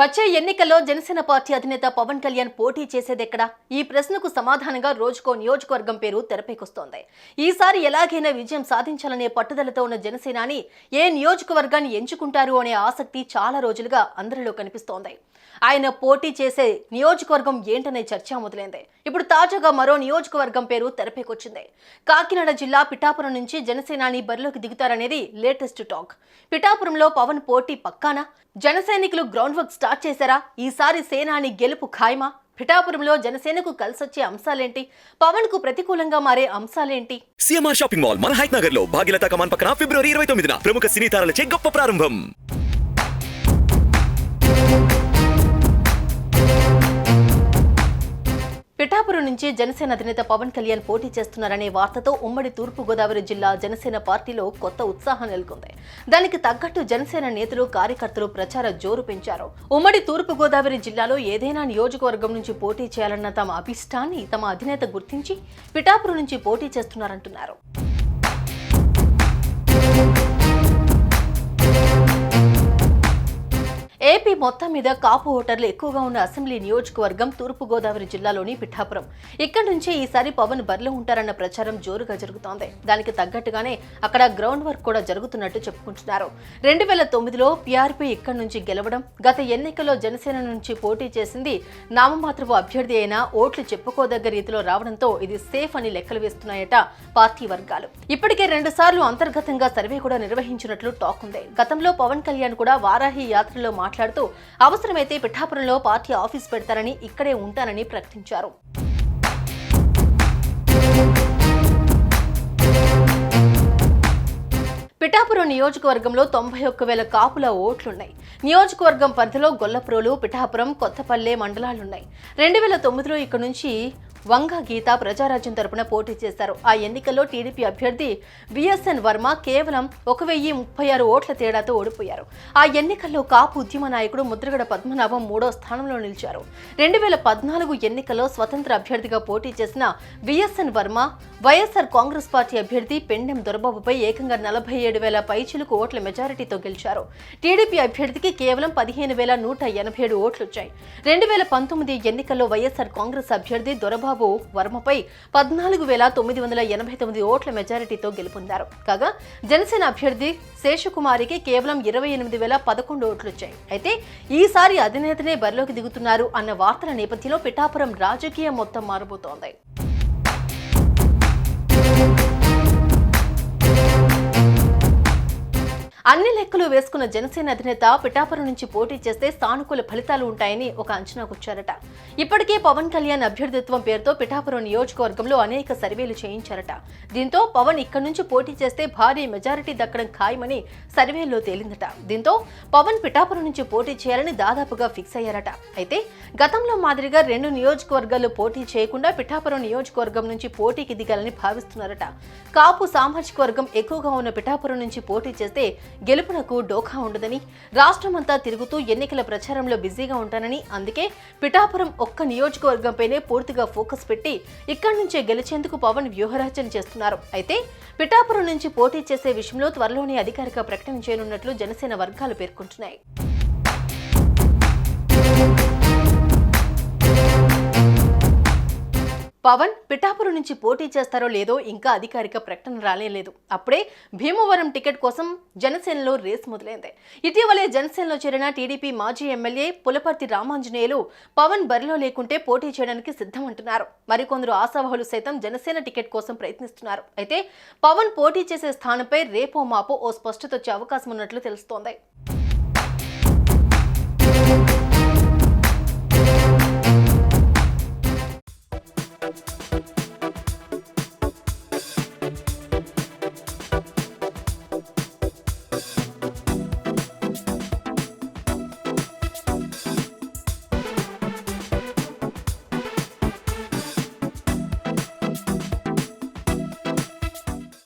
వచ్చే ఎన్నికల్లో జనసేన పార్టీ అధినేత పవన్ కళ్యాణ్ పోటీ చేసేదెక్కడా ఈ ప్రశ్నకు సమాధానంగా రోజుకో నియోజకవర్గం పేరు తెరపైకొస్తోంది. ఈసారి ఎలాగైనా విజయం సాధించాలనే పట్టుదలతో ఉన్న జనసేనాని ఏ నియోజకవర్గాన్ని ఎంచుకుంటారు అనే ఆసక్తి చాలా రోజులుగా అందరిలో కనిపిస్తోంది. ఆయన పోటీ చేసే నియోజకవర్గం ఏంటనే చర్చ మొదలైంది. ఇప్పుడు తాజాగా మరో నియోజకవర్గం పేరు తెరపైకొచ్చింది. కాకినాడ జిల్లా పిఠాపురం నుంచి జనసేనాని బరిలోకి దిగుతారనేది లేటెస్ట్ టాక్. పిఠాపురంలో పవన్ పోటీ పక్కానా? జనసైనికులు గ్రౌండ్ వర్క్ స్టార్ట్ చేశారా? ఈసారి సేనాని గెలుపు ఖాయమా? పిఠాపురంలో జనసేనకు కలిసొచ్చే అంశాలేంటి? పవన్కు ప్రతికూలంగా మారే అంశాలేంటి? సిఎంఆర్ షాపింగ్ మాల్ మన హైట్ నగర్లో భాగ్యలత కమాన్ పక్కన ఫిబ్రవరి ఇరవై తొమ్మిదిన ప్రముఖ సినీ తారలచే గొప్ప ప్రారంభం. పిఠాపురం నుంచి జనసేన అధినేత పవన్ కళ్యాణ్ పోటీ చేస్తున్నారనే వార్తతో ఉమ్మడి తూర్పు గోదావరి జిల్లా జనసేన పార్టీలో కొత్త ఉత్సాహం నెలకొంది. దానికి తగ్గట్టు జనసేన నేతలు కార్యకర్తలు ప్రచార జోరు పెంచారు. ఉమ్మడి తూర్పు గోదావరి జిల్లాలో ఏదైనా నియోజకవర్గం నుంచి పోటీ చేయాలన్న తమ అభిష్టాన్ని తమ అధినేత గుర్తించి పిఠాపురం నుంచి పోటీ చేస్తున్నారంటున్నారు. మొత్తం మీద కాపు ఓటర్లు ఎక్కువగా ఉన్న అసెంబ్లీ నియోజకవర్గం తూర్పు గోదావరి జిల్లాలోని పిఠాపురం. ఇక్కడ నుంచే ఈసారి పవన్ బరిలో ఉంటారన్న ప్రచారం జోరుగా జరుగుతోంది. దానికి తగ్గట్టుగానే అక్కడ గ్రౌండ్ వర్క్ కూడా జరుగుతున్నట్టు చెప్పుకుంటున్నారు. రెండు వేల తొమ్మిదిలో పీఆర్పీ ఇక్కడ నుంచి గెలవడం గత ఎన్నికల్లో జనసేన నుంచి పోటీ చేసింది నామమాత్రపు అభ్యర్థి అయినా ఓట్లు చెప్పుకోదగ్గ రీతిలో రావడంతో ఇది సేఫ్ అని లెక్కలు వేస్తున్నాయట పార్టీ వర్గాలు. ఇప్పటికే రెండు సార్లు అంతర్గతంగా సర్వే కూడా నిర్వహించినట్లు టాక్ ఉంది. గతంలో పవన్ కళ్యాణ్ కూడా వారాహి యాత్రలో మాట్లాడుతూ అవసరమైతే పిఠాపురంలో పార్టీ ఆఫీస్ పెడతారని ఇక్కడే ఉంటానని ప్రకటించారు. పిఠాపురం నియోజకవర్గంలో తొంభై ఒక్క వేల కాపుల ఓట్లున్నాయి. నియోజకవర్గం పరిధిలో గొల్లప్రోలు పిఠాపురం కొత్తపల్లె మండలాలున్నాయి. రెండు వేల తొమ్మిదిలో ఇక్కడ నుంచి వంగ గీత ప్రజారాజ్యం తరపున పోటీ చేశారు. ఆ ఎన్నికల్లో టీడీపీ అభ్యర్థి విఎస్ఎన్ వర్మ కేవలం ఒక వెయ్యి ముప్పై ఆరు ఓట్ల తేడాతో ఓడిపోయారు. ఆ ఎన్నికల్లో కాపు ఉద్యమ నాయకుడు ముద్రగడ పద్మనాభం మూడో స్థానంలో నిలిచారు. రెండు వేల పద్నాలుగు ఎన్నికల్లో స్వతంత్ర అభ్యర్థిగా పోటీ చేసిన VSN Varma YSR Congress party అభ్యర్థి పెండెం దొరబాబుపై ఏకంగా నలభై ఏడు వేల పైచిలుకు ఓట్ల మెజారిటీతో గెలిచారు. టీడీపీ అభ్యర్థికి కేవలం పదిహేను వేల నూట ఎనభై ఏడు ఓట్లు వచ్చాయి రెండు వేల పంతొమ్మిది ఎన్నికల్లో వైఎస్ఆర్ కాంగ్రెస్ అభ్యర్థి దొరబాబు వర్మపై పద్నాలుగు వేల తొమ్మిది వందల ఎనభై తొమ్మిది ఓట్ల మెజారిటీతో గెలుపొందారు. కాగా జనసేన అభ్యర్థి శేషకుమారికి కేవలం ఇరవై ఎనిమిది వేల పదకొండు ఓట్లు వచ్చాయి అయితే ఈసారి అధినేతనే బరిలోకి దిగుతున్నారు అన్న వార్తల నేపథ్యంలో పిఠాపురం రాజకీయం మొత్తం మారబోతోంది. అన్ని వేసుకున్న జనసేన అధినేత పిఠాపురం నుంచి పోటీ చేస్తే సానుకూల ఫలితాలు ఉంటాయని ఒక అంచనాకొచ్చారట ఇప్పటికే పవన్ కళ్యాణ్ అభ్యర్థిత్వం పేరుతో పిఠాపురం నియోజకవర్గంలో అనేక సర్వేలు చేయించారట. దీంతో పవన్ ఇక్కడి నుంచి పోటీ చేస్తే భారీ మెజారిటీ దక్కడం ఖాయమని సర్వేల్లో తేలిందట. దీంతో పవన్ పిఠాపురం నుంచి పోటీ చేయాలని దాదాపుగా ఫిక్స్ అయ్యారట. అయితే గతంలో మాదిరిగా రెండు నియోజకవర్గాల్లో పోటీ చేయకుండా పిఠాపురం నియోజకవర్గం నుంచి పోటీకి దిగాలని భావిస్తున్నారట. కాపు సామాజిక వర్గం ఎక్కువగా ఉన్న పిఠాపురం నుంచి పోటీ చేస్తే గెలుపునకు డోకా ఉండదని రాష్ట్రమంతా తిరుగుతూ ఎన్నికల ప్రచారంలో బిజీగా ఉంటానని అందుకే పిఠాపురం ఒక్క నియోజకవర్గంపైనే పూర్తిగా ఫోకస్ పెట్టి ఇక్కడి నుంచే గెలిచేందుకు పవన్ వ్యూహరచన చేస్తున్నారు. అయితే పిఠాపురం నుంచి పోటీ చేసే విషయంలో త్వరలోనే అధికారిక ప్రకటన చేయనున్నట్లు జనసేన వర్గాలు పేర్కొంటున్నాయి. పవన్ పిఠాపురం నుంచి పోటీ చేస్తారో లేదో ఇంకా అధికారిక ప్రకటన రాలేదు అప్పుడే భీమవరం టికెట్ కోసం జనసేనలో రేస్ మొదలైంది. ఇటీవలే జనసేనలో చేరిన టీడీపీ మాజీ ఎమ్మెల్యే పులపర్తి రామాంజనేయులు పవన్ బరిలో లేకుంటే పోటీ చేయడానికి సిద్ధమంటున్నారు. మరికొందరు ఆశావహులు సైతం జనసేన టికెట్ కోసం ప్రయత్నిస్తున్నారు. అయితే పవన్ పోటీ చేసే స్థానంపై రేపో మాపో ఓ స్పష్టత వచ్చే అవకాశం ఉన్నట్లు తెలుస్తోంది.